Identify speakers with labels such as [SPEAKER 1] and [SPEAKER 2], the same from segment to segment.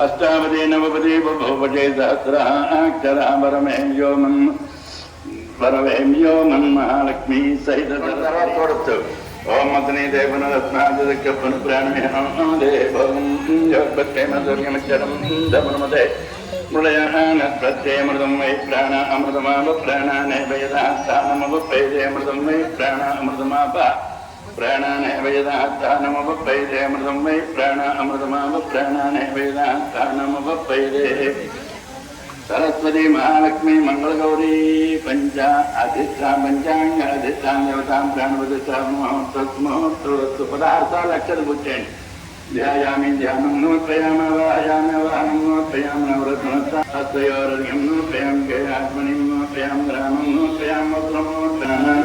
[SPEAKER 1] అష్టావదే నవపదే బహుపదే సహస్రాక్షరామరమేం వ్యోమన్ వరవేం వ్యోమన్ మహాలక్ష్మి సహిత చూడొచ్చు. ఓం మతని దేవన రత్నాజకప్పను ప్రాణమేహం దేవం యోగత్యేమ దుర్గమచ్చరం దమనమదే మృళయాన ప్రత్యమృతం వై ప్రాణ అమృతమాప వై ప్రాణ అమృతమాప వై ప్రాణ అమృతమాప ప్రాణానేవయదాస్థానమపైదే సరస్వతి మహాలక్ష్మి మంగళగౌరీ పంచ అధిష్టా పంచాంగ అధిష్టాం దేవతాం ప్రాణవతిష్టాం మహోత్సవస్తు పదార్థాలు అక్షర పుట్టండి ధ్యాయామి ధ్యానం నోత్రయామ వాయామ వాహనం నోత్రయామ నవరత్నస్తయోర్యం నోత్రయాం గయాత్మని నోత్రయాం గ్రామం నోత్రయాం వస్త్రం నోత్రయామి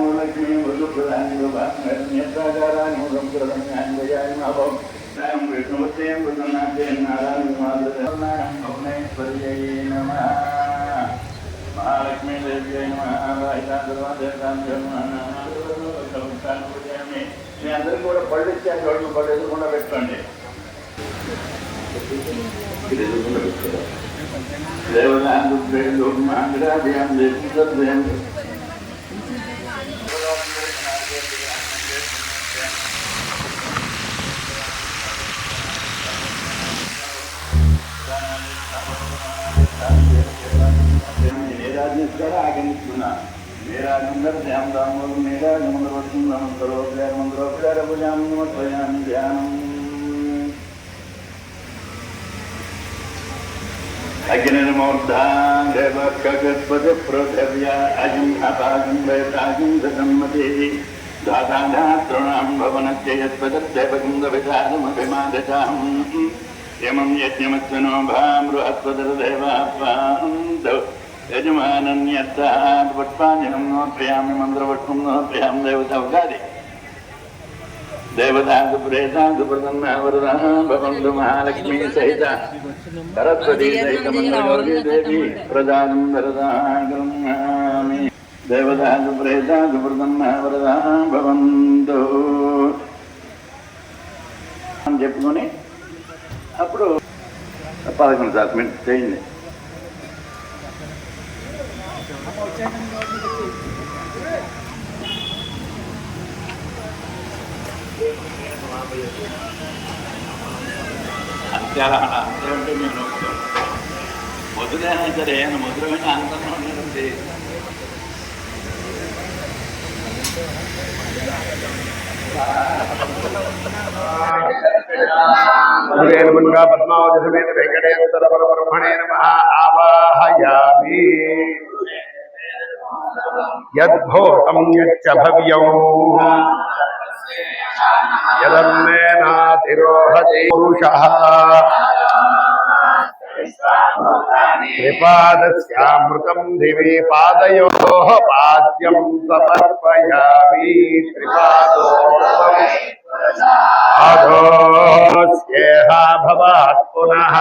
[SPEAKER 1] మధ్యం గ్రామం వస్త్రం వేదం దీపం నైవేద్యం నానావిధపరమలభద్రాభద్రాన్ని పూజయామం విభావత్యై నమాభం మాదిత్యై నమాభం నిత్యై నమాభం నిత్యాయ నమాభం ముసురాయ నమాభం మధురాయ నమః మధురాయ నిత్యాయ నమః పద్మమాలధరానం దేవ్యేనం పద్మన్యేనం పుణ్యగంధానం సుప్రదం రాజారాగం కేనం ప్రభానం చంద్రవదానం జగద్భుజానం ఇంద్రాయ నమాభం ఇంద్రదేశాయ మహారాజజనన్యేన మహో పుష్యేన మహో జవాయ మహో దుర్గత్యేన నృత్యేన మహో విమలాన్ విశుధన్యేన బుక్యేన రాజనాథన్యేన దేశపుత్రమేన గంధాయ మరవరాన్ సుర్యేన వసుంధరాయ ముదారాన్యేన హరణ్యేన మహాన్ని దండాన్ని విష్ణేన విద్యేన మహో మహాలక్ష్మీ దేవి మీ అందరికి కూడా పళ్ళు ఇచ్చాను రోడ్లు పళ్ళు ఎదుర్కొండా పెట్టుకోండి ఇది ఎదుర్కొండా పెట్టుకోండి దేవదాండు ప్రేలు మాంగరాజయం దేశం मेरा రాజ్ఞిస్తాడో ఆజ్ఞిస్తున్నాను ఏ రాజ్ఞందరూ ధ్యానం దామోదం ఏ రాజ్ఞమందరూ వస్తున్నాం సర్వోపయారం అందరూ ఉపయార భుజాం నమస్వయాం ధ్యానం అగ్నిర్మౌర్ధాగత్పతి పృథవ్యా అజిం అపాగం వేతాగం సమ్మతే దాదాఘా తృణాం భవనస్య యత్పదత్తేవగం విధానమభిమాదచాం యమం యజ్ఞమధ్వనో భామృహత్వదేవాపాంతౌ యజమానన్యత్పాంజనం నోత్రయామి మంత్రవట్వం నోత్రయాం దేవతౌగాది దేవతాకు ప్రేతాకు ప్రసన్నావరదా భవంతు మహాలక్ష్మీ సహిత సరస్వతీ సహిత మంగళగౌరీ దేవి ప్రదానం వరదామి దేవతాకు ప్రేతాకు ప్రసన్నావరదా భవంతు అని చెప్పుకొని అప్పుడు పదకొండు డాక్యుమెంట్ చేయండి. అంతేలా అంతే నేను మధురైనా సరే మధురమైన ఆనందంగా ఉండేది
[SPEAKER 2] గురేణముగా పద్మావతి సమేత వెంకటేశ్వర పరబ్రహ్మణే నమ. ఆవాహయామి. యద్భూతం యచ్చ భవ్యం. యదన్నేనాతిరోహతి పురుషः. త్రిపాదస్యామృతం దివి పాదయో పాద్యం సమర్పయామి. త్రిపాదో भवात् पुनः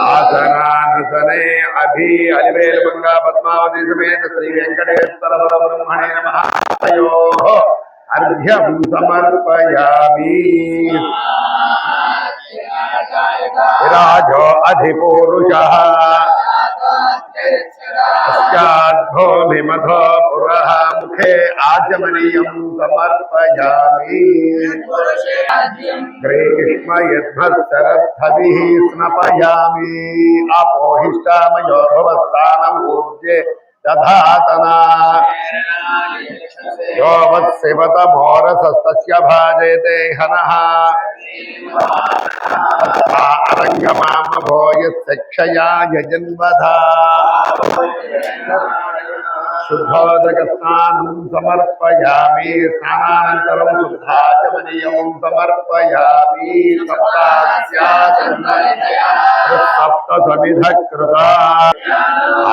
[SPEAKER 2] आसनानसने अभि अलिवेल गंगा पद्मावती समेत श्री वेंकटेश्वर ब्रह्मणे नमः। तयोः अर्घ्यं समर्पयामि। राजो अधिपूरुषः। मुखे आचमनीयम् समर्पयामि। ग्रीष्म यद्भत्सरस्थभिः स्नपयामि अपोहिष्टामयो ऊर्जे दधातना। यो वत्सिवतमोरसस्तस्य भाजेते हनः। अरङ्गमामभो यत्सक्षया यजन्वधा। शुद्धोदकस्नानं समर्पयामि स्नानानन्तरं शुद्धाचमनीयं समर्पयामि सप्तसमिधः कृता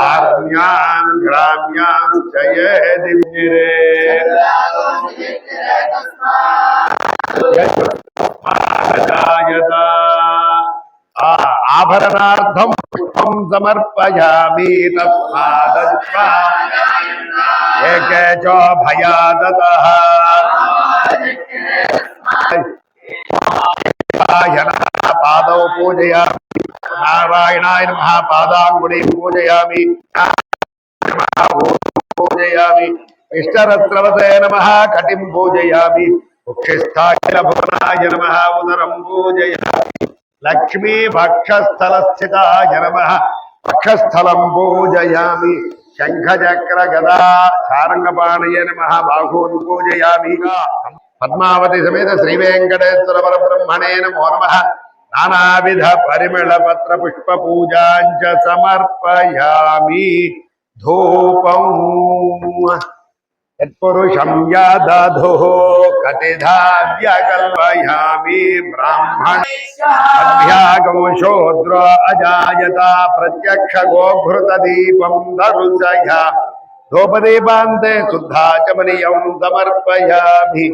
[SPEAKER 2] आर्म्यान् ग्राम्याश्च ये दिव्यरे। आभरणार्थम पुष्पम समर्पयामी तस्मादो भयादतः पादौ पूजयामि नारायणाय नमः पादाङ्गुलीं पूजयामि पूजयामि इष्टरत्रवते नमः कटिं पूजयामि కటిం నమ ఉదరం పూజయామి లక్ష్మీ భక్షస్థల స్థితాయ నమ భక్షస్థలం పూజయామి. శంఖచక్ర గదా చారంగపాణయ నమ బాహూన్ పూజయామి. పద్మావతి సమేత శ్రీ వెంకటేశ్వర పరబ్రహ్మణే నమో నమ. నానావిధ పరిమళ పత్ర పుష్ప పూజాంచ సమర్పయామి. ధూపం యత్పురుషం యాదధుః కతిధా వ్యకల్పయామి బ్రాహ్మణ అభ్యాగం శోద్ర అజాయత ప్రత్యక్ష గోఘృత దీపం దరుసయ ధూపదీపాంతే శుద్ధాచమనీయం సమర్పయామి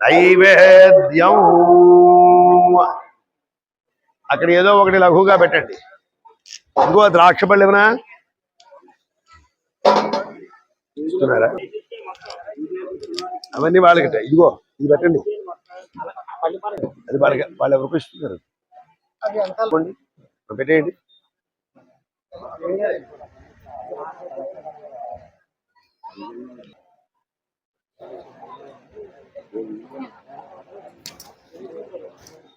[SPEAKER 2] నైవేద్యం అక్కడ ఏదో ఒకటి లఘుగా పెట్టండి. ఇదిగో ద్రాక్ష పళ్ళు చూస్తున్నారా? అవన్నీ వాళ్ళకి ఇదిగో ఇది పెట్టండి. అది వాళ్ళకి వాళ్ళు ఎవరికి ఇస్తున్నారు పెట్టేయండి.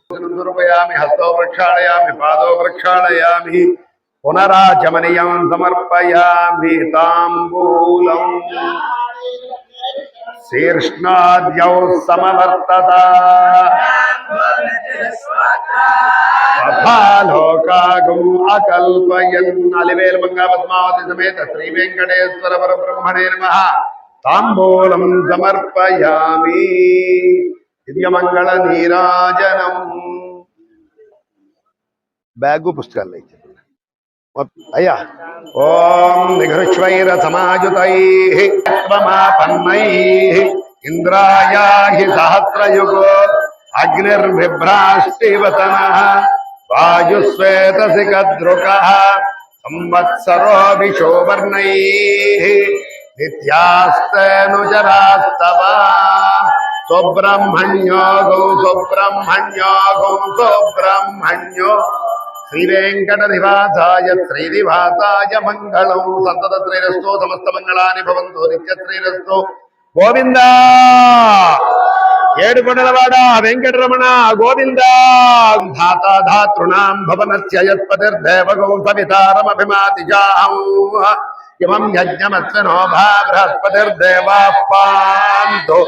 [SPEAKER 2] సమర్పయామి హస్తో ప్రక్షాళయామి పాదో ప్రక్షాళయామి పునరాచమనీయం సమర్పయామి తాంబూలం. శీర్ష్ణాద్యౌ సమవర్తత. తథాలోకాగం అకల్పయన్. అలివేలు మంగా పద్మావతి సమేత శ్రీ వెంకటేశ్వర పరబ్రహ్మణే నమ. తాంబూలం సమర్పయామి. దివ్యమంగళ నీరాజనం. బ్యాగు పుస్తకాలు ఇచ్చారు అయ్యా ఓం నిఘృష్వైర సమాయుతై త్వమాపన్నై ఇంద్రాయా హి సహస్రయుగో అగ్నిర్విభ్రాష్టివతన వాయుశ్వేతసి కద్రుక సంవత్సరో విశోవర్ణై నిత్యాస్తనుచరాస్తవ సుబ్రహ్మణ్యో గౌ సుబ్రహ్మణ్యో శ్రీవేంకటనివాసాయ శ్రీనివాసాయ మంగళం సంతత శ్రీరస్తో సమస్త మంగళాని భవంతు నిత్య శ్రీరస్తో గోవింద ఏడు కొండలవాడ వెంకటరమణ గోవింద! ధాత ధాతృణాం భవనస్యత్పతిర్దేవగం సవితారమభిమాతి జాహం ఇమం యజ్ఞమస్మినో భా బృహస్పతిర్దేవాః పాంతు।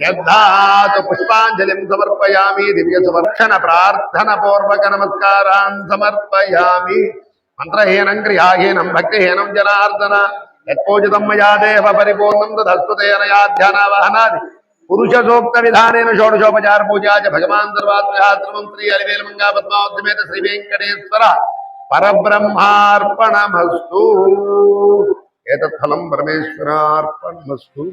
[SPEAKER 2] यद्धा तो पुष्पांजलि समर्पयामी, दिव्य सुवर्षण प्रार्थन पूर्वक नमस्कारा समर्पयामी। मंत्रहीन क्रियाहीन, भक्तिहीन जनार्दन यत्पूजित मया देव परिपूर्ण तदस्तुतेन याध्यान वाहनादि। पुरुष सोक्त विधानेन षोडशोपचार पूजा च भगवान् सर्वात्महात्रमं श्री अलिवेल मंगा पद्मावद्यमेत श्री वेंकटेश्वर परब्रह्मार्पणमस्तु। एतत् फलं परमेश्वरार्पणमस्तु।